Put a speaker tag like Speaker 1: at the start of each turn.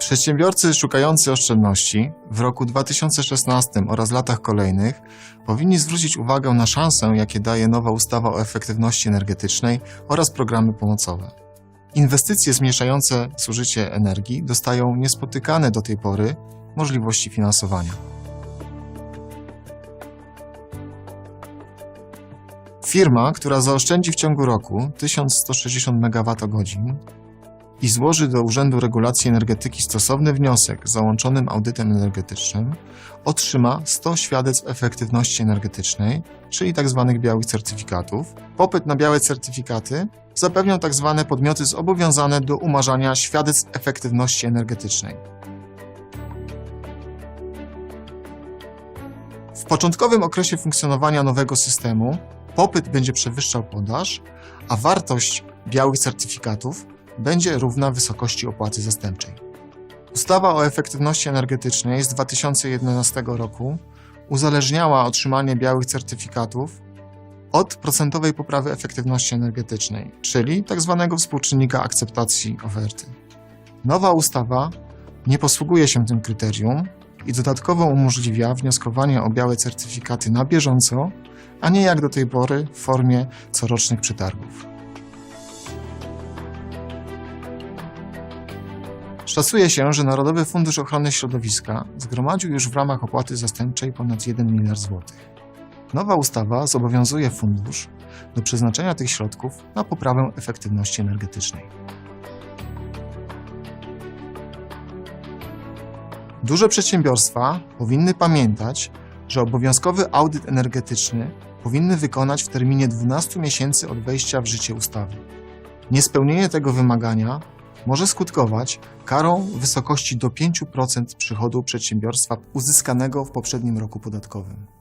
Speaker 1: Przedsiębiorcy szukający oszczędności w roku 2016 oraz latach kolejnych powinni zwrócić uwagę na szansę, jakie daje nowa ustawa o efektywności energetycznej oraz programy pomocowe. Inwestycje zmniejszające zużycie energii dostają niespotykane do tej pory możliwości finansowania. Firma, która zaoszczędzi w ciągu roku 1160 MWh i złoży do Urzędu Regulacji Energetyki stosowny wniosek z załączonym audytem energetycznym, otrzyma 100 świadectw efektywności energetycznej, czyli tzw. białych certyfikatów. Popyt na białe certyfikaty zapewnią tzw. podmioty zobowiązane do umarzania świadectw efektywności energetycznej. W początkowym okresie funkcjonowania nowego systemu popyt będzie przewyższał podaż, a wartość białych certyfikatów będzie równa wysokości opłaty zastępczej. Ustawa o efektywności energetycznej z 2011 roku uzależniała otrzymanie białych certyfikatów od procentowej poprawy efektywności energetycznej, czyli tzw. współczynnika akceptacji oferty. Nowa ustawa nie posługuje się tym kryterium i dodatkowo umożliwia wnioskowanie o białe certyfikaty na bieżąco, a nie jak do tej pory w formie corocznych przetargów. Szacuje się, że Narodowy Fundusz Ochrony Środowiska zgromadził już w ramach opłaty zastępczej ponad 1 miliard złotych. Nowa ustawa zobowiązuje fundusz do przeznaczenia tych środków na poprawę efektywności energetycznej. Duże przedsiębiorstwa powinny pamiętać, że obowiązkowy audyt energetyczny powinny wykonać w terminie 12 miesięcy od wejścia w życie ustawy. Niespełnienie tego wymagania może skutkować karą w wysokości do 5% przychodu przedsiębiorstwa uzyskanego w poprzednim roku podatkowym.